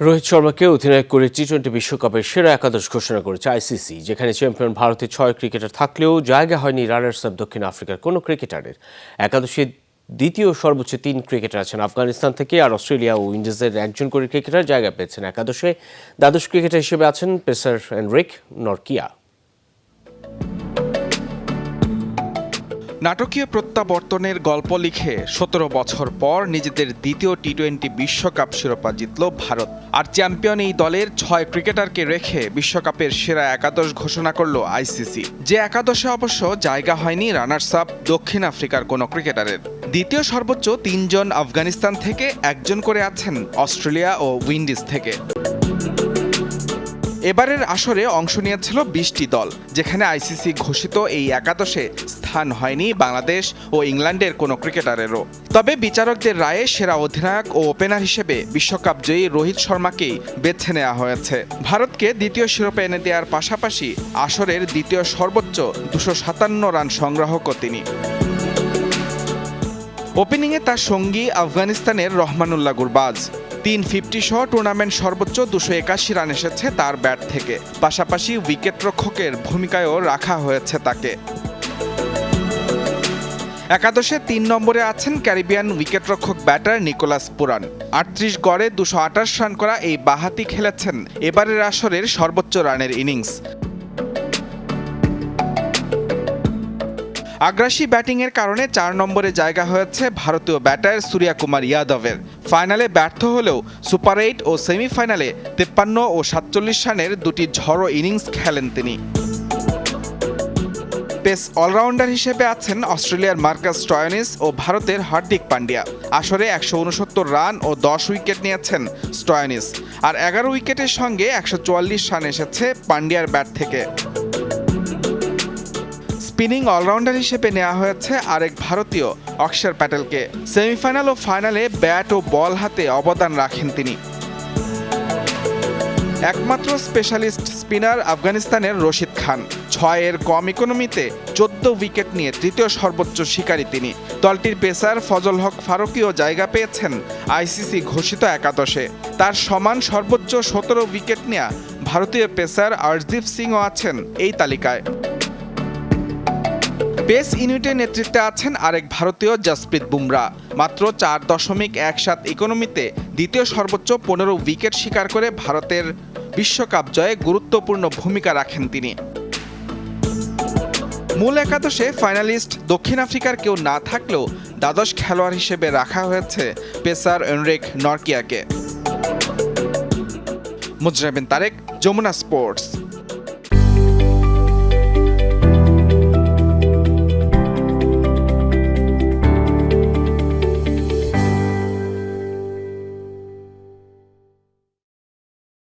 রোহিত শর্মাকে অধিনায়ক করে T twenty বিশ্বকাপের সেরা একাদশ ঘোষণা করেছে আইসিসি যেখানে চ্যাম্পিয়ন ভারতের ছয় ক্রিকেটার থাকলেও জায়গা হয়নি রানার্স আপ দক্ষিণ আফ্রিকার কোনো ক্রিকেটারের। একাদশে দ্বিতীয় সর্বোচ্চ তিন ক্রিকেটার আছেন আফগানিস্তান থেকে আর অস্ট্রেলিয়া ও উইন্ডিজের একজন করে ক্রিকেটার জায়গা পেয়েছেন একাদশে। দ্বাদশ ক্রিকেটার হিসেবে আছেন পেসার এনরিক নরকিয়া। নাটকীয় প্রত্যাবর্তনের গল্প লিখে সতেরো বছর পর নিজেদের দ্বিতীয় টি টোয়েন্টি বিশ্বকাপ শিরোপা জিতল ভারত। আর চ্যাম্পিয়ন এই দলের ছয় ক্রিকেটারকে রেখে বিশ্বকাপের সেরা একাদশ ঘোষণা করল আইসিসি। যে একাদশে অবশ্য জায়গা হয়নি রানার্স আপ দক্ষিণ আফ্রিকার কোনো ক্রিকেটারের। দ্বিতীয় সর্বোচ্চ তিনজন আফগানিস্তান থেকে একজন করে আছেন অস্ট্রেলিয়া ও উইন্ডিজ থেকে। এবারের আসরে অংশ নিয়েছিল বিশটি দল, যেখানে আইসিসি ঘোষিত এই একাদশে স্থান হয়নি বাংলাদেশ ও ইংল্যান্ডের কোনো ক্রিকেটারেরও। তবে বিচারকদের রায়ে সেরা অধিনায়ক ও ওপেনার হিসেবে বিশ্বকাপ জয়ী রোহিত শর্মাকেই বেছে নেওয়া হয়েছে। ভারতকে দ্বিতীয় শিরোপা এনে দেওয়ার পাশাপাশি আসরের দ্বিতীয় সর্বোচ্চ দুশো সাতান্ন রান সংগ্রাহকও তিনি। ওপেনিংয়ে তার সঙ্গী আফগানিস্তানের রহমানুল্লাহ গুরবাজ। তিন ফিফটি সহ টুর্নামেন্ট সর্বোচ্চ দুশো একাশি রান এসেছে তার ব্যাট থেকে। পাশাপাশি উইকেটরক্ষকের ভূমিকায়ও রাখা হয়েছে তাকে। একাদশে তিন নম্বরে আছেন ক্যারিবিয়ান উইকেটরক্ষক ব্যাটার নিকোলাস পুরান। আটত্রিশ গড়ে দুশো আঠাশ রান করা এই বাহাতি খেলেছেন। এবারের আসরের সর্বোচ্চ রানের ইনিংস। আগ্রাসী ব্যাটিংয়ের কারণে চার নম্বরে জায়গা হয়েছে ভারতীয় ব্যাটার সূর্যা কুমার ইয়াদবের। ফাইনালে ব্যর্থ হলেও সুপার এইট ও সেমিফাইনালে তেপ্পান্ন ও সাতচল্লিশ রানের দুটি ঝড়ো ইনিংস খেলেন তিনি। পেস অলরাউন্ডার হিসেবে আছেন অস্ট্রেলিয়ার মার্কাস স্টয়নিস ও ভারতের হার্দিক পান্ডিয়া। আসরে একশো উনসত্তর রান ও দশ উইকেট নিয়েছেন স্টয়নিস। আর এগারো উইকেটের সঙ্গে একশো চুয়াল্লিশ রান এসেছে পান্ডিয়ার ব্যাট থেকে। স্পিনিং অলরাউন্ডার হিসেবে নেওয়া হয়েছে আরেক ভারতীয়, অক্ষর প্যাটেলকে। সেমিফাইনাল ও ফাইনালে ব্যাট ও বল হাতে অবদান রাখেন তিনি। একমাত্র স্পেশালিস্ট স্পিনার আফগানিস্তানের রশিদ খান। ছয়ের কম ইকোনমিতে চোদ্দ উইকেট নিয়ে তৃতীয় সর্বোচ্চ শিকারী তিনি। দলটির পেসার ফজল হক ফারুকিও জায়গা পেয়েছেন আইসিসি ঘোষিত একাদশে। তার সমান সর্বোচ্চ সতেরো উইকেট নেয়া ভারতীয় পেসার আরদীপ সিংও আছেন এই তালিকায়। পেস ইউনিটের নেতৃত্বে আছেন আরেক ভারতীয়, জসপ্রীত বুমরা। মাত্র চার দশমিক এক সাত ইকোনমিতে দ্বিতীয় সর্বোচ্চ পনেরো উইকেট শিকার করে ভারতের বিশ্বকাপ জয়ে গুরুত্বপূর্ণ ভূমিকা রাখেন তিনি। মূল একাদশে ফাইনালিস্ট দক্ষিণ আফ্রিকার কেউ না থাকলেও দ্বাদশ খেলোয়াড় হিসেবে রাখা হয়েছে পেসার এনরিক নরকিয়াকে। মুজরাবিন তারেক, যমুনা স্পোর্টস।